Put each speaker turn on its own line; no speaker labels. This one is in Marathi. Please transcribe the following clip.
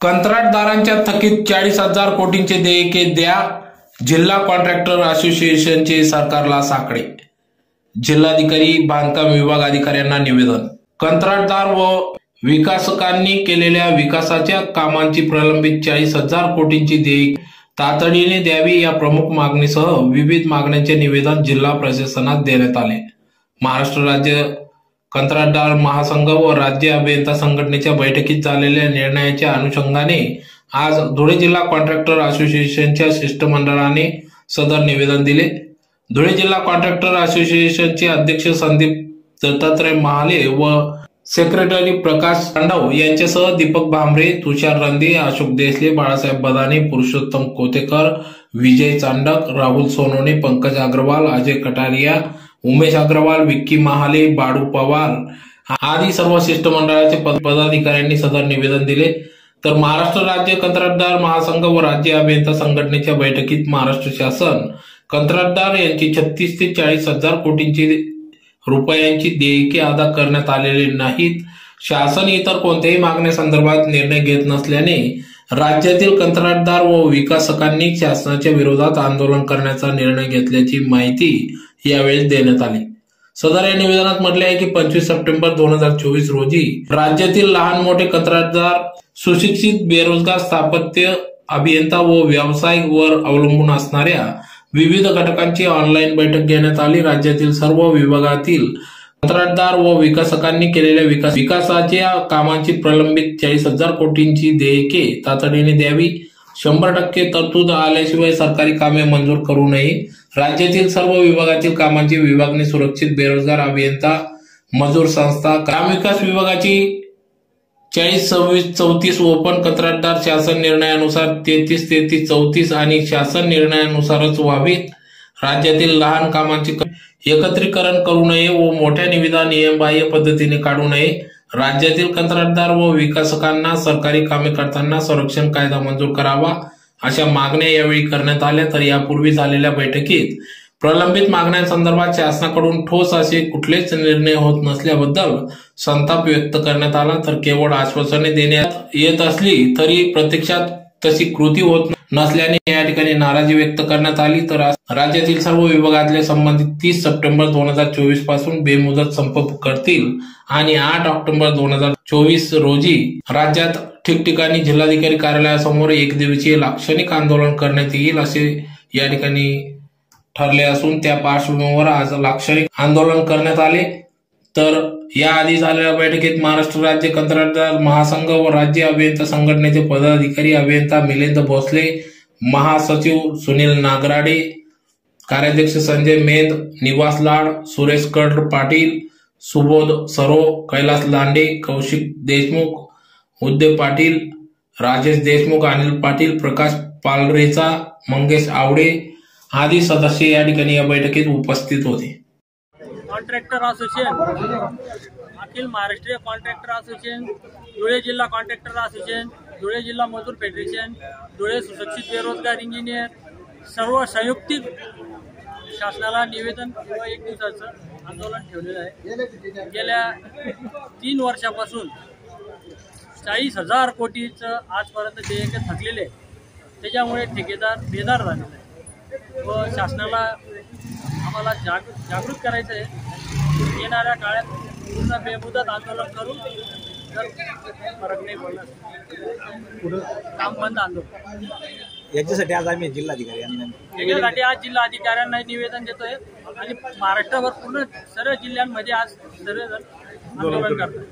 कंत्राटदारांच्या थकीत चाळीस हजार कोटींचे देयके द्या जिल्हा कॉन्ट्रॅक्टर असोसिएशनचे सरकारला साकडे. जिल्हाधिकारी बांधकाम विभाग अधिकाऱ्यांना निवेदन. कंत्राटदार व विकासकांनी केलेल्या विकासाच्या कामांची प्रलंबित चाळीस हजार कोटींची देयक तातडीने द्यावी या प्रमुख मागणीसह विविध मागण्यांचे निवेदन जिल्हा प्रशासनात देण्यात आले. महाराष्ट्र राज्य कंत्राटदार महासंघ व राज्य अभियंता संघटनेच्या बैठकीत झालेल्या निर्णयाच्या अनुषंगाने आज धुळे जिल्हा कॉन्ट्रॅक्टर असोसिएशनच्या शिष्टमंडळाने सदर निवेदन दिले. धुळे जिल्हा कॉन्ट्रॅक्टर असोसिएशनचे अध्यक्ष संदीप दत्तात्रय महाले व सेक्रेटरी प्रकाश तांडव यांच्यासह दीपक भांबरे तुषार रंदे अशोक देसले बाळासाहेब बदाने पुरुषोत्तम कोतेकर विजय चांडक राहुल सोनवणे पंकज अग्रवाल अजय कटारिया उमेश अग्रवाल विक्की महाले बाडू पवार आदी सर्व शिष्टमंडळाचे पदाधिकाऱ्यांनी सदर निवेदन दिले. तर महाराष्ट्र राज्य कंत्राटदार महासंघ व राज्य अभियंता संघटनेच्या बैठकीत महाराष्ट्र शासन कंत्राटदार यांची छत्तीस ते चाळीस हजार कोटींची रुपयांची देयके अदा करण्यात आलेली नाहीत. शासन इतर कोणत्याही मागण्यासंदर्भात निर्णय घेत नसल्याने राज्यातील कंत्राटदार व विकासकांनी शासनाच्या विरोधात आंदोलन करण्याचा निर्णय घेतल्याची माहिती यावेळी देण्यात आली. सदर या निवेदनात म्हटले आहे की पंचवीस सप्टेंबर दोन हजार चोवीस रोजी राज्यातील लहान मोठे कंत्राटदार सुशिक्षित बेरोजगार स्थापत्य अभियंता व व्यावसायिक वर अवलंबून असणाऱ्या विविध घटकांची ऑनलाईन बैठक घेण्यात आली. राज्यातील सर्व विभागातील कंत्राटदार व विकासकांनी केलेल्या विकास विकासाच्या कामांची प्रलंबित चाळीस हजार कोटींची देयके तातडीने द्यावी. शंभर टक्के तरतूद आल्याशिवाय सरकारी कामे मंजूर करू नये. राज्यातील सर्व विभागातील कामांची विभागणी सुरक्षित बेरोजगार अभियंता मजूर संस्था ग्रामविकास विभागाची चाळीस सव्वीस चौतीस ओपन कंत्राटदार शासन निर्णयानुसार तेहतीस तेहतीस चौतीस आणि शासन निर्णयानुसारच व्हावीत. राज्यातील लहान कामांची एकत्रीकरण करू नये व मोठ्या निविदा नियमबाह्य पद्धतीने काढू नये. राज्यातील कंत्राटदार व विकासकांना सरकारी कामे करताना संरक्षण कायदा मंजूर करावा अशा मागण्या यावेळी करण्यात आल्या. तर यापूर्वी झालेल्या बैठकीत प्रलंबित मागण्यांसंदर्भात शासनाकडून ठोस असे कुठलेच निर्णय होत नसल्याबद्दल संताप व्यक्त करण्यात आला. तर केवळ आश्वासने देण्यात येत असली तरी प्रत्यक्षात तशी कृती होत नसल्याने या ठिकाणी नाराजी व्यक्त करण्यात आली. तर आज राज्यातील सर्व विभागातले संबंधित तीस सप्टेंबर दोन हजार चोवीसपासून बेमुदत संप करतील. आणि आठ ऑक्टोबर दोन हजार चोवीस रोजी राज्यात ठिकठिकाणी जिल्हाधिकारी कार्यालयासमोर एक दिवसीय लाक्षणिक आंदोलन करण्यात येईल असे या ठिकाणी ठरले असून त्या पार्श्वभूमीवर आज लाक्षणिक आंदोलन करण्यात आले. तर याआधी झालेल्या बैठकीत महाराष्ट्र राज्य कंत्राटदार महासंघ व राज्य अभियंता संघटनेचे पदाधिकारी अभियंता मिलिंद भोसले महासचिव सुनील नागराडे कार्याध्यक्ष संजय मेंद निवास लाड सुरेश कड पाटील सुबोध सरो कैलास लांडे कौशिक देशमुख उद्धव पाटील राजेश देशमुख अनिल पाटील प्रकाश पालरेचा मंगेश आवडे आदी सदस्य या ठिकाणी या बैठकीत उपस्थित होते.
Contractor association. अखिल महाराष्ट्रीय कॉन्ट्रॅक्टर असोसिएशन धुळे जिल्हा कॉन्ट्रॅक्टर असोसिएशन धुळे जिल्हा मजूर फेडरेशन धुळे सुशिक्षित बेरोजगार इंजिनियर सर्व संयुक्तिक शासनाला निवेदन किंवा एक दिवसाचं आंदोलन ठेवलेलं आहे. गेल्या तीन वर्षापासून चाळीस हजार कोटीचं आजपर्यंत देयके थकलेले आहे. त्याच्यामुळे ठेकेदार बेदार झालेला आहे व शासनाला आम्हाला जाग जागृत करायचं आहे. येणाऱ्या काळात पूर्ण बेमुदत आंदोलन करून फरक नाही पडला काम बंद आंदोलन.
याच्यासाठी आज आम्ही जिल्हाधिकारी यांना
त्याच्यासाठी आज जिल्हा अधिकाऱ्यांना निवेदन देतोय. आणि महाराष्ट्रभर पूर्ण सर्व जिल्ह्यांमध्ये आज सर्वजण आंदोलन करतात.